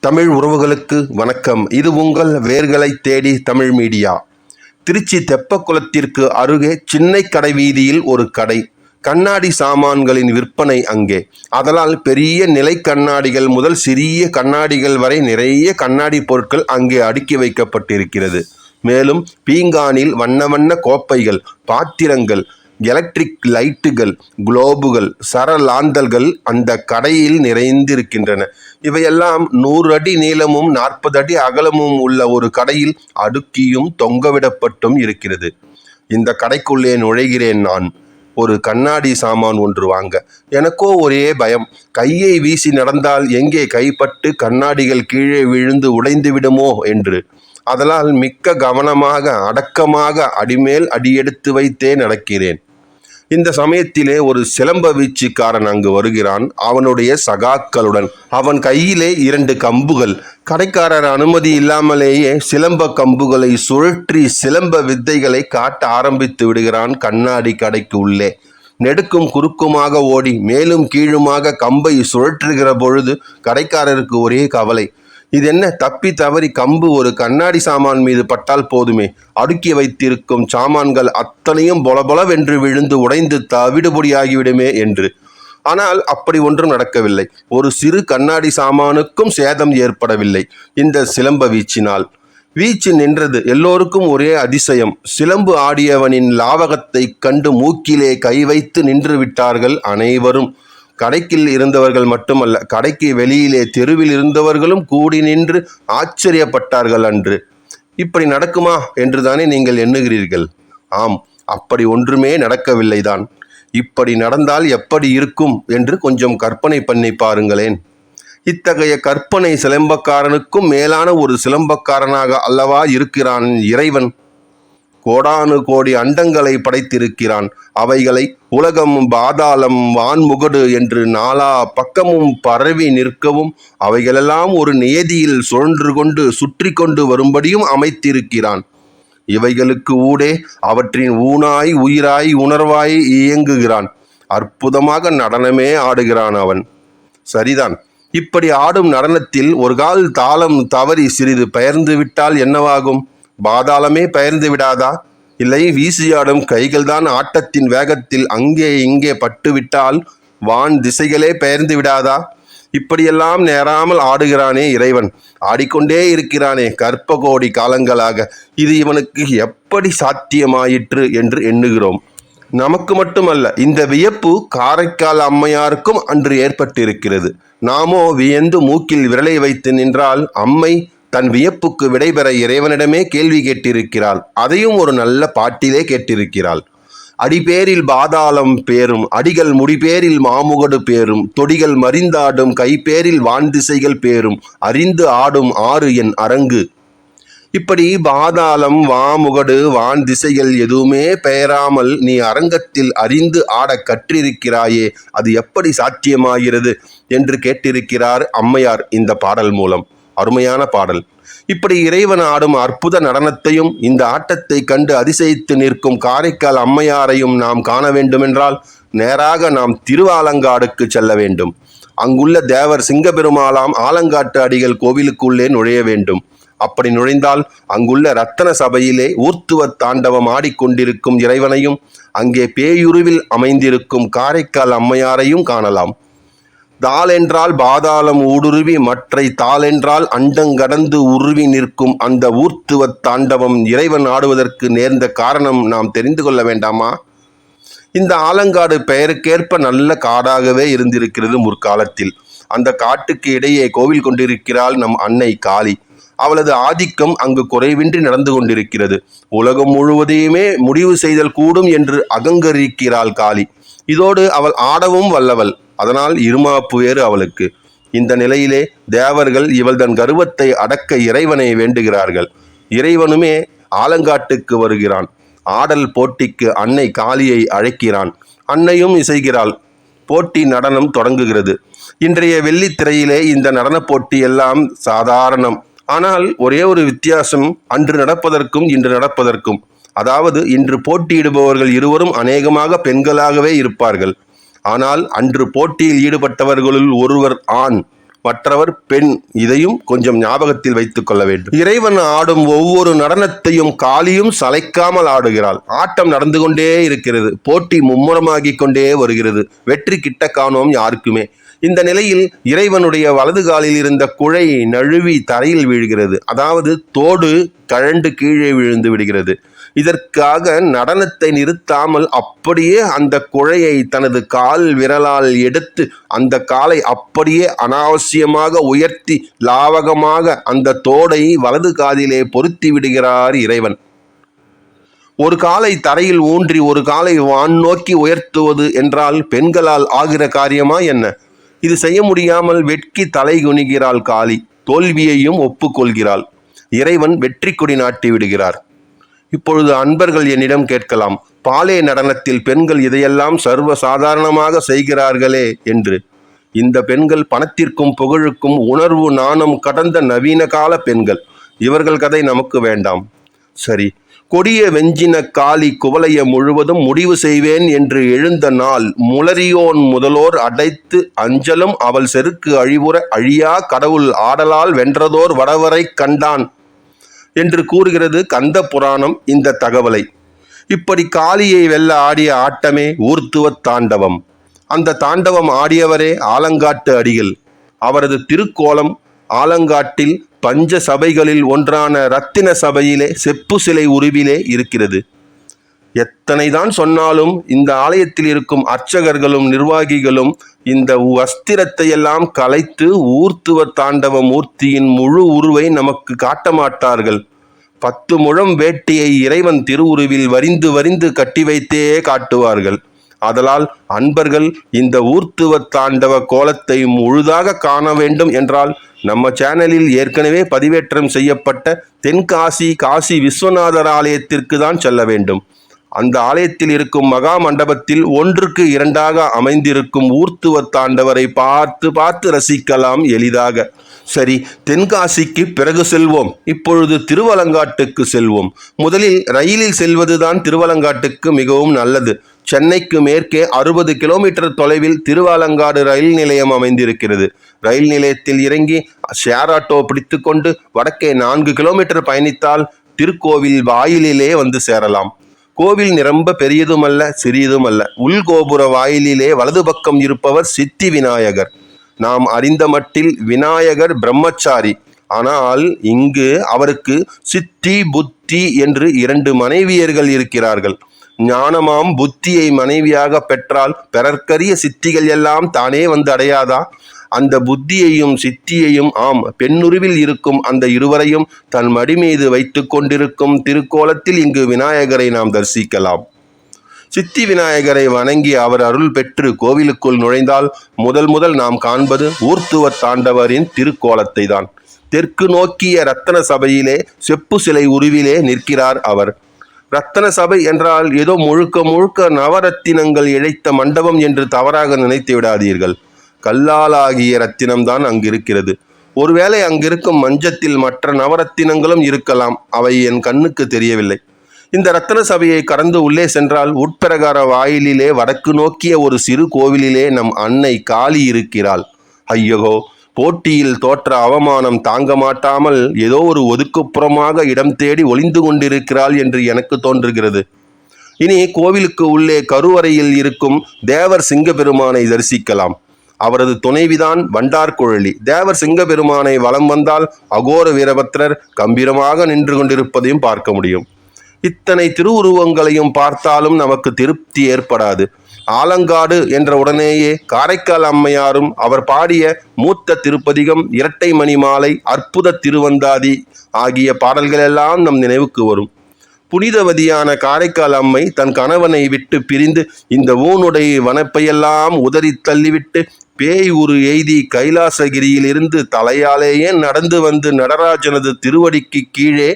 தமிழ் உறவுகளுக்கு வணக்கம். இது உங்கள் வேர்களை தேடி தமிழ் மீடியா. திருச்சி தெப்பக்குளத்திற்கு அருகே சின்னை கடை வீதியில் ஒரு கடை. கண்ணாடி சாமான்களின் விற்பனை அங்கே. அதனால் பெரிய நிலை கண்ணாடிகள் முதல் சிறிய கண்ணாடிகள் வரை நிறைய கண்ணாடி பொருட்கள் அங்கே அடுக்கி வைக்கப்பட்டிருக்கிறது. மேலும் பீங்கானில் வண்ண வண்ண கோப்பைகள் பாத்திரங்கள் எலக்ட்ரிக் லைட்டுகள் குளோபுகள் சரலாந்தல்கள் அந்த கடையில் நிறைந்திருக்கின்றன. இவையெல்லாம் நூறு அடி நீளமும் நாற்பது அடி அகலமும் உள்ள ஒரு கடையில் அடுக்கியும் தொங்கவிடப்பட்டும் இருக்கிறது. இந்த கடைக்குள்ளே நுழைகிறேன் நான். ஒரு கண்ணாடி சாமான் ஒன்று வாங்க. எனக்கோ ஒரே பயம். கையை வீசி நடந்தால் எங்கே கைப்பட்டு கண்ணாடிகள் கீழே விழுந்து உடைந்து விடுமோ என்று. அதனால் மிக்க கவனமாக அடக்கமாக அடிமேல் அடியெடுத்து வைத்தே நடக்கிறேன். இந்த சமயத்திலே ஒரு சிலம்ப வீச்சுக்காரன் அங்கு வருகிறான். அவனுடைய சகாக்களுடன் அவன் கையிலே இரண்டு கம்புகள். கடைக்காரர் அனுமதி இல்லாமலேயே சிலம்ப கம்புகளை சுழற்றி சிலம்ப வித்தைகளை காட்ட ஆரம்பித்து விடுகிறான் கண்ணாடி கடைக்கு உள்ளே. நெடுக்கும் குறுக்குமாக ஓடி மேலும் கீழுமாக கம்பை சுழற்றுகிற பொழுது கடைக்காரருக்கு ஒரே கவலை. இது என்ன தப்பி தவறி கம்பு ஒரு கண்ணாடி சாமான் மீது பட்டால் போதுமே. அடுக்கி வைத்திருக்கும் சாமான்கள் அத்தனையும் பொலபொலவென்று விழுந்து உடைந்து தவிடுபொடியாகிவிடுமே என்று. ஆனால் அப்படி ஒன்றும் நடக்கவில்லை. ஒரு சிறு கண்ணாடி சாமானுக்கும் சேதம் ஏற்படவில்லை. இந்த சிலம்ப வீச்சினால். வீச்சு நின்றது எல்லோருக்கும் ஒரே அதிசயம். சிலம்பு ஆடியவனின் லாவகத்தை கண்டு மூக்கிலே கை வைத்து நின்று விட்டார்கள் அனைவரும். கடைக்கில் இருந்தவர்கள் மட்டுமல்ல கடைக்கு வெளியிலே தெருவில் இருந்தவர்களும் கூடி நின்று ஆச்சரியப்பட்டார்கள் அன்று. இப்படி நடக்குமா என்றுதானே நீங்கள் எண்ணுகிறீர்கள். ஆம் அப்படி ஒன்றுமே நடக்கவில்லைதான். இப்படி நடந்தால் எப்படி இருக்கும் என்று கொஞ்சம் கற்பனை பண்ணி பாருங்களேன். இத்தகைய கற்பனை சிலம்பக்காரனுக்கும் மேலான ஒரு சிலம்பக்காரனாக அல்லவா இருக்கிறான் இறைவன். கோடானு கோடி அண்டங்களை படைத்திருக்கிறான். அவைகளை உலகம் பாதாளம் வான்முகடு என்று நாலா பக்கமும் பரவி நிற்கவும் அவைகளெல்லாம் ஒரு நியதியில் சுழன்று கொண்டு சுற்றி கொண்டு வரும்படியும் அமைத்திருக்கிறான். இவைகளுக்கு ஊடே அவற்றின் ஊனாய் உயிராய் உணர்வாய் இயங்குகிறான். அற்புதமாக நடனமே ஆடுகிறான் அவன். சரிதான். இப்படி ஆடும் நடனத்தில் ஒரு கால் தாளம் தவறி சிறிது பெயர்ந்து விட்டால் என்னவாகும்? பாதாளமே பெயர்ந்து விடாதா? இல்லை வீசியாடும் கைகள்தான் ஆட்டத்தின் வேகத்தில் அங்கே இங்கே பட்டுவிட்டால் வான் திசைகளே பெயர்ந்து விடாதா? இப்படியெல்லாம் நேராமல் ஆடுகிறானே இறைவன். ஆடிக்கொண்டே இருக்கிறானே கற்ப கோடி காலங்களாக. இது இவனுக்கு எப்படி சாத்தியமாயிற்று என்று எண்ணுகிறோம். நமக்கு மட்டுமல்ல இந்த வியப்பு காரைக்கால் அம்மையாருக்கும் அன்று ஏற்பட்டிருக்கிறது. நாமோ வியந்து மூக்கில் விரலை வைத்து நின்றால் அம்மை தன் வியப்புக்கு விடைபெற இறைவனிடமே கேள்வி கேட்டிருக்கிறாள். அதையும் ஒரு நல்ல பாட்டிலே கேட்டிருக்கிறாள். அடிபேரில் பாதாளம் பேரும் அடிகள் முடிபேரில் மாமுகடு பேரும் தொடிகள் மறிந்தாடும் கைப்பேரில் வான் திசைகள் பேரும் அறிந்து ஆடும் ஆறு என் அரங்கு. இப்படி பாதாளம் வாமுகடு வான் திசைகள் எதுவுமே பெயராமல் நீ அரங்கத்தில் அறிந்து ஆட கற்றிருக்கிறாயே அது எப்படி சாத்தியமாகிறது? என்று கேட்டிருக்கிறார் அம்மையார் இந்த பாடல் மூலம். அருமையான பாடல். இப்படி இறைவன் ஆடும் அற்புத நடனத்தையும் இந்த ஆட்டத்தை கண்டு அதிசயித்து நிற்கும் காரைக்கால் அம்மையாரையும் நாம் காண வேண்டுமென்றால் நேராக நாம் திருவாலங்காடுக்கு செல்ல வேண்டும். அங்குள்ள தேவர் சிங்கபெருமாளாம் ஆலங்காட்டு அடிகள் கோவிலுக்குள்ளே நுழைய வேண்டும். அப்படி நுழைந்தால் அங்குள்ள ரத்தன சபையிலே ஊர்த்துவ தாண்டவம் ஆடிக்கொண்டிருக்கும் இறைவனையும் அங்கே பேயுருவில் அமைந்திருக்கும் காரைக்கால் அம்மையாரையும் காணலாம். தாளென்றால் பாதாளம் ஊடுருவி மற்றை தாளென்றால் அண்டங்கடந்து உருவி நிற்கும் அந்த ஊர்த்துவ தாண்டவம் இறைவன் ஆடுவதற்கு நேர்ந்த காரணம் நாம் தெரிந்து கொள்ள வேண்டாமா? இந்த ஆலங்காடு பெயருக்கேற்ப நல்ல காடாகவே இருந்திருக்கிறது முற்காலத்தில். அந்த காட்டுக்கு இடையே கோவில் கொண்டிருக்கிறாள் நம் அன்னை காளி. அவளது ஆதிக்கம் அங்கு குறைவின்றி நடந்து கொண்டிருக்கிறது. உலகம் முழுவதையுமே முடிவு செய்தல் கூடும் என்று அகங்கரிக்கிறாள் காளி. இதோடு அவள் ஆடவும் வல்லவள். அதனால் இருமாப்பு வேறு அவளுக்கு. இந்த நிலையிலே தேவர்கள் இவள் தன் கர்வத்தை அடக்க இறைவனை வேண்டுகிறார்கள். இறைவனுமே ஆலங்காட்டுக்கு வருகிறான். ஆடல் போட்டிக்கு அன்னை காளியை அழைக்கிறான். அன்னையும் இசைகிறாள். போட்டி நடனம் தொடங்குகிறது. இன்றைய வெள்ளித்திரையிலே இந்த நடனப் போட்டி எல்லாம் சாதாரணம். ஆனால் ஒரே ஒரு வித்தியாசம் அன்று நடப்பதற்கும் இன்று நடப்பதற்கும். அதாவது இன்று போட்டியிடுபவர்கள் இருவரும் அநேகமாக பெண்களாகவே இருப்பார்கள். ஆனால் அன்று போட்டியில் ஈடுபட்டவர்களுள் ஒருவர் ஆண் மற்றவர் பெண். இதையும் கொஞ்சம் ஞாபகத்தில் வைத்துக் கொள்ள வேண்டும். இறைவன் ஆடும் ஒவ்வொரு நடனத்தையும் காளியும் சளைக்காமல் ஆடுகிறாள். ஆட்டம் நடந்து கொண்டே இருக்கிறது. போட்டி மும்முரமாகிக் கொண்டே வருகிறது. வெற்றி கிட்ட காணோம் யாருக்குமே. இந்த நிலையில் இறைவனுடைய வலது காலில் இருந்த குழை நழுவி தரையில் வீழ்கிறது. அதாவது தோடு கழண்டு கீழே விழுந்து விடுகிறது. இதற்காக நடனத்தை நிறுத்தாமல் அப்படியே அந்த குழையை தனது கால் விரலால் எடுத்து அந்த காலை அப்படியே அனாவசியமாக உயர்த்தி லாவகமாக அந்த தோடை வலது காதிலே பொருத்தி விடுகிறார் இறைவன். ஒரு காலை தரையில் ஊன்றி ஒரு காலை வான் நோக்கி உயர்த்துவது என்றால் பெண்களால் ஆகிற காரியமா என்ன? இது செய்ய முடியாமல் வெட்கி தலை குனிகிறாள் காளி தோல்வியையும் ஒப்புக்கொள்கிறாள். இறைவன் வெற்றி கொடி நாட்டி விடுகிறார். இப்பொழுது அன்பர்கள் என்னிடம் கேட்கலாம் பாலே நடனத்தில் பெண்கள் இதையெல்லாம் சர்வ சாதாரணமாக செய்கிறார்களே என்று. இந்த பெண்கள் பணத்திற்கும் புகழுக்கும் உணர்வு நாணம் கடந்த நவீன கால பெண்கள். இவர்கள் கதை நமக்கு வேண்டாம். சரி கொடிய வெஞ்சின காளி குவலைய முழுவதும் முடிவு செய்வேன் என்று எழுந்த நாள் முளரியோன் முதலோர் அடைத்து அஞ்சலும் அவள் செருக்கு அழிவுற அழியா கடவுள் ஆடலால் வென்றதோர் வடவரை கண்டான். என்று கூறுகிறது கந்த புராணம் இந்த தகவலை. இப்படி காளியை வெல்ல ஆடிய ஆட்டமே ஊர்த்துவ தாண்டவம். அந்த தாண்டவம் ஆடியவரே ஆலங்காட்டு அடிகள். அவரது திருக்கோலம் ஆலங்காட்டில் பஞ்ச சபைகளில் ஒன்றான ரத்தின சபையிலே செப்பு சிலை உருவிலே இருக்கிறது. எத்தனைதான் சொன்னாலும் இந்த ஆலயத்தில் இருக்கும் அர்ச்சகர்களும் நிர்வாகிகளும் இந்த வஸ்திரத்தை எல்லாம் கலைத்து ஊர்த்துவ தாண்டவ மூர்த்தியின் முழு உருவை நமக்கு காட்ட மாட்டார்கள் பத்து முழம் வேட்டியை இறைவன் திருவுருவில் வரிந்து வரிந்து கட்டி வைத்தே காட்டுவார்கள். ஆதலால் அன்பர்கள் இந்த ஊர்த்துவ தாண்டவ கோலத்தை முழுதாக காண வேண்டும் என்றால் நம்ம சேனலில் ஏற்கனவே பதிவேற்றம் செய்யப்பட்ட தென்காசி காசி விஸ்வநாதர் ஆலயத்திற்கு தான் செல்ல வேண்டும். அந்த ஆலயத்தில் இருக்கும் மகா மண்டபத்தில் ஒன்றுக்கு இரண்டாக அமைந்திருக்கும் ஊர்த்துவ தாண்டவரை பார்த்து பார்த்து ரசிக்கலாம் எளிதாக. சரி தென்காசிக்கு பிறகு செல்வோம். இப்பொழுது திருவலங்காட்டுக்கு செல்வோம். முதலில் ரயிலில் செல்வதுதான் திருவலங்காட்டுக்கு மிகவும் நல்லது. சென்னைக்கு மேற்கே அறுபது கிலோமீட்டர் தொலைவில் திருவாலங்காடு ரயில் நிலையம் அமைந்திருக்கிறது. ரயில் நிலையத்தில் இறங்கி ஷேர் ஆட்டோ பிடித்துக்கொண்டு வடக்கே நான்கு கிலோமீட்டர் பயணித்தால் திருக்கோவில் வாயிலிலே வந்து சேரலாம். கோவில் நிரம்ப பெரியதுமல்ல சிறியதுமல்ல. உள்கோபுர வாயிலிலே வலது பக்கம் இருப்பவர் சித்தி விநாயகர். நாம் அறிந்த மட்டில் விநாயகர் பிரம்மச்சாரி. ஆனால் இங்கு அவருக்கு சித்தி புத்தி என்று இரண்டு மனைவியர்கள் இருக்கிறார்கள். ஞானமாம் புத்தியை மனைவியாக பெற்றால் பிறர்க்கரிய சித்திகள் எல்லாம் தானே வந்து அடையாதா? அந்த புத்தியையும் சித்தியையும் ஆம் பெண்ணுருவில் இருக்கும் அந்த இருவரையும் தன் மடி மீது வைத்து கொண்டிருக்கும் திருக்கோலத்தில் இங்கு விநாயகரை நாம் தரிசிக்கலாம். சித்தி விநாயகரை வணங்கி அவர் அருள் பெற்று கோவிலுக்குள் நுழைந்தால் முதல் முதல் நாம் காண்பது ஊர்த்துவ தாண்டவரின் திருக்கோலத்தை தான் தெற்கு நோக்கிய ரத்தன சபையிலே செப்பு சிலை உருவிலே நிற்கிறார் அவர். ரத்தன சபை என்றால் ஏதோ முழுக்க முழுக்க நவரத்தினங்கள் இழைத்த மண்டபம் என்று தவறாக நினைத்து விடாதீர்கள். கல்லாலாகிய ரத்தினம்தான் அங்கு இருக்கிறது ஒருவேளை அங்கிருக்கும் மஞ்சத்தில் மற்ற நவரத்தினங்களும் இருக்கலாம் அவை என் கண்ணுக்கு தெரியவில்லை. இந்த ரத்தன சபையை கடந்து உள்ளே சென்றால் உட்பிரகார வாயிலிலே வடக்கு நோக்கிய ஒரு சிறு கோவிலிலே நம் அன்னை காளி இருக்கிறாள். ஐயகோ போட்டியில் தோற்ற அவமானம் தாங்க மாட்டாமல் ஏதோ ஒரு ஒதுக்குப்புறமாக இடம் தேடி ஒளிந்து கொண்டிருக்கிறாள் என்று எனக்கு தோன்றுகிறது. இனி கோவிலுக்கு உள்ளே கருவறையில் இருக்கும் தேவர் சிங்கபெருமானை தரிசிக்கலாம். அவரது துணைவிதான் வண்டார்குழலி தேவர் சிங்கபெருமானை வலம் வந்தால் அகோர வீரபத்ரர் கம்பீரமாக நின்று கொண்டிருப்பதையும் பார்க்க முடியும். இத்தனை திருவுருவங்களையும் பார்த்தாலும் நமக்கு திருப்தி ஏற்படாது. ஆலங்காடு என்ற உடனேயே காரைக்கால் அம்மையாரும் அவர் பாடிய மூத்த திருப்பதிகம் இரட்டை மணி மாலை அற்புத திருவந்தாதி ஆகிய பாடல்களெல்லாம் நம் நினைவுக்கு வரும். புனிதவதியான காரைக்கால் அம்மை தன் கணவனை விட்டு பிரிந்து இந்த ஊனுடை வனப்பையெல்லாம் உதறி தள்ளிவிட்டு பேய் உரு எய்தி கைலாசகிரியிலிருந்து தலையாலேயே நடந்து வந்து நடராஜனது திருவடிக்கு கீழே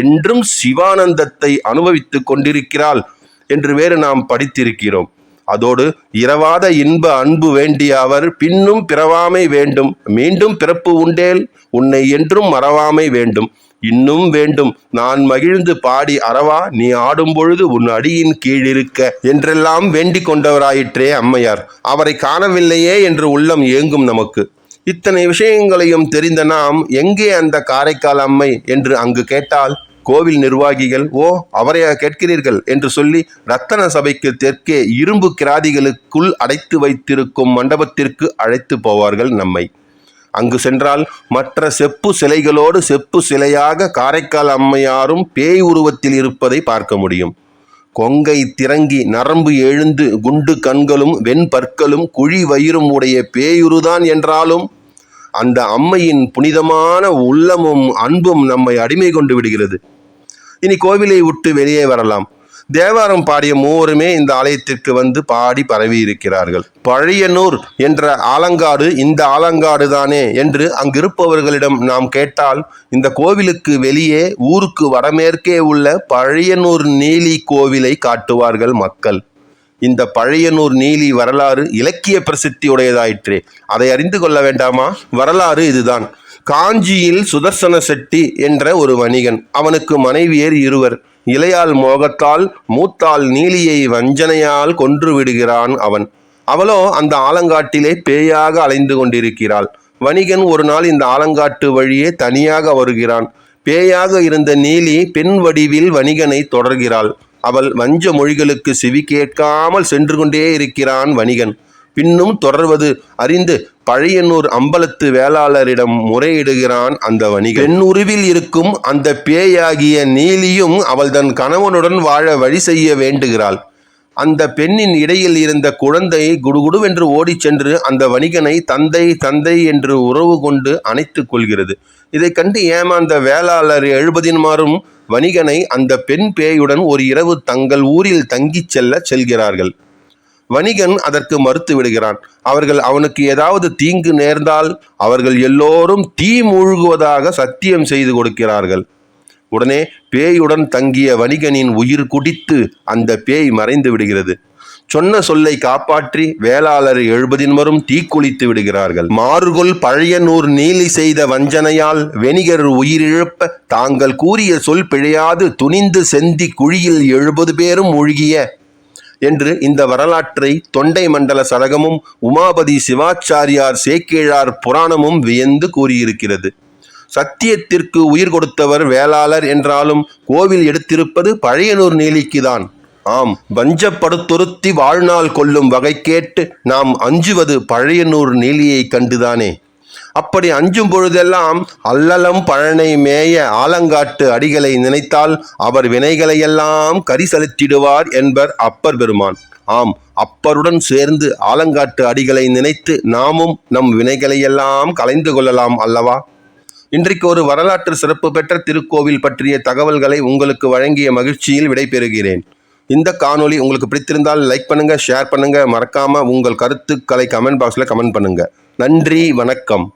என்றும் சிவானந்தத்தை அனுபவித்துக் கொண்டிருக்கிறாள் என்று வேறு நாம் படித்திருக்கிறோம். அதோடு இரவாத இன்ப அன்பு வேண்டிய அவர் பின்னும் பிறவாமை வேண்டும் மீண்டும் பிறப்பு உண்டேல் உன்னை என்றும் மறவாமை வேண்டும். இன்னும் வேண்டும். நான் மகிழ்ந்து பாடி அறவா நீ ஆடும் பொழுது உன் அடியின் கீழ் இருக்க என்றெல்லாம் வேண்டிக் கொண்டவராயிற்றே அம்மையார். அவரை காணவில்லையே என்று உள்ளம் ஏங்கும் நமக்கு. இத்தனை விஷயங்களையும் தெரிந்த நாம் எங்கே அந்த காரைக்கால் அம்மை? என்று அங்கு கேட்டால் கோவில் நிர்வாகிகள் ஓ அவரையா கேட்கிறீர்கள் என்று சொல்லி ரத்தன சபைக்கு தெற்கே இரும்பு கிராதிகளுக்குள் அடைத்து வைத்திருக்கும் மண்டபத்திற்கு அழைத்து போவார்கள் நம்மை. அங்கு சென்றால் மற்ற செப்பு சிலைகளோடு செப்பு சிலையாக காரைக்கால் அம்மையாரும் பேய் உருவத்தில் இருப்பதை பார்க்க முடியும். கொங்கை திறங்கி நரம்பு எழுந்து குண்டு கண்களும் வெண்பற்களும் குழி வயிறும் உடைய பேயுருதான் என்றாலும் அந்த அம்மையின் புனிதமான உள்ளமும் அன்பும் நம்மை அடிமை கொண்டு விடுகிறது. இனி கோவிலை விட்டு வெளியே வரலாம். தேவாரம் பாடிய மூவருமே இந்த ஆலயத்திற்கு வந்து பாடி பரவி இருக்கிறார்கள். பழையனூர் என்ற ஆலங்காடு இந்த ஆலங்காடு தானே என்று அங்கிருப்பவர்களிடம் நாம் கேட்டால் இந்த கோவிலுக்கு வெளியே ஊருக்கு வடமேற்கே உள்ள பழையனூர் நீலி கோவிலை காட்டுவார்கள் மக்கள். இந்த பழையனூர் நீலி வரலாறு இலக்கிய பிரசித்தியுடையதாயிற்றே. அதை அறிந்து கொள்ள வேண்டாமா? வரலாறு இதுதான். காஞ்சியில் சுதர்சன செட்டி என்ற ஒரு வணிகன் அவனுக்கு மனைவியர் இருவர். இலையால் மோகத்தால் மூத்தால் நீலியை வஞ்சனையால் கொன்று விடுகிறான் அவன். அவளோ அந்த ஆலங்காட்டிலே பேயாக அலைந்து கொண்டிருக்கிறாள். வணிகன் ஒரு நாள் இந்த ஆலங்காட்டு வழியே தனியாக வருகிறான். பேயாக இருந்த நீலி பெண் வடிவில் வணிகனை தொடர்கிறாள். அவள் வஞ்ச மொழிகளுக்கு செவி கேட்காமல் சென்று கொண்டே இருக்கிறான் வணிகன். பின்னும் தொடர்வது. அறிந்து பழையனூர் அம்பலத்து வேளாளரிடம் முறையிடுகிறான் அந்த வணிகன். பெண்ணுருவில் இருக்கும் அந்த பேயாகிய நீலியும் அவள் தன் கணவனுடன் வாழ வழி செய்ய வேண்டுகிறாள். அந்த பெண்ணின் இடையில் இருந்த குழந்தை குடுகுடுவென்று ஓடிச் சென்று அந்த வணிகனை தந்தை தந்தை என்று உறவு கொண்டு அணைத்து கொள்கிறது. இதை கண்டு ஏமாந்த வேளாளர் எழுபதின்மாரும் வணிகனை அந்த பெண் பேயுடன் ஒரு இரவு தங்கள் ஊரில் தங்கிச் செல்ல செல்கிறார்கள். வணிகன் அதற்கு மறுத்து விடுகிறான். அவர்கள் அவனுக்கு ஏதாவது தீங்கு நேர்ந்தால் அவர்கள் எல்லோரும் தீ மூழ்குவதாக சத்தியம் செய்து கொடுக்கிறார்கள். உடனே பேயுடன் தங்கிய வணிகனின் உயிர் குடித்து அந்த பேய் மறைந்து விடுகிறது. சொன்ன சொல்லை காப்பாற்றி வேளாளர் எழுபதின்மரும் தீக்குளித்து விடுகிறார்கள். மாறுகொள் பழையனூர் நீலி செய்த வஞ்சனையால் வெணிகர் உயிரிழப்ப தாங்கள் கூறிய சொல் பிழையாது. துணிந்து செந்தி குழியில் எழுபது பேரும் மூழ்கிய என்று இந்த வரலாற்றை தொண்டை மண்டல சதகமும் உமாபதி சிவாச்சாரியார் சேக்கிழார் புராணமும் வியந்து கூறியிருக்கிறது. சத்தியத்திற்கு உயிர் கொடுத்தவர் வேளாளர் என்றாலும் கோவில் எடுத்திருப்பது பழையனூர் நீலிக்குதான். ஆம் வஞ்சப்படுத்துருத்தி வாழ்நாள் கொள்ளும் வகை கேட்டு நாம் அஞ்சுவது பழையனூர் நீலியை கண்டுதானே. அப்படி அஞ்சும் பொழுதெல்லாம் அல்லலம் பழனை மேய ஆலங்காட்டு அடிகளை நினைத்தால் அவர் வினைகளையெல்லாம் கரி செலுத்திடுவார் என்பர் அப்பர் பெருமான். ஆம் அப்பருடன் சேர்ந்து ஆலங்காட்டு அடிகளை நினைத்து நாமும் நம் வினைகளையெல்லாம் கலைந்து கொள்ளலாம் அல்லவா? இன்றைக்கு ஒரு வரலாற்று சிறப்பு பெற்ற திருக்கோவில் பற்றிய தகவல்களை உங்களுக்கு வழங்கிய மகிழ்ச்சியில் விடைபெறுகிறேன். இந்த காணொளி உங்களுக்கு பிடித்திருந்தால் லைக் பண்ணுங்க ஷேர் பண்ணுங்க மறக்காம உங்கள் கருத்துக்களை கமெண்ட் பாக்ஸில் கமெண்ட் பண்ணுங்க. நன்றி வணக்கம்.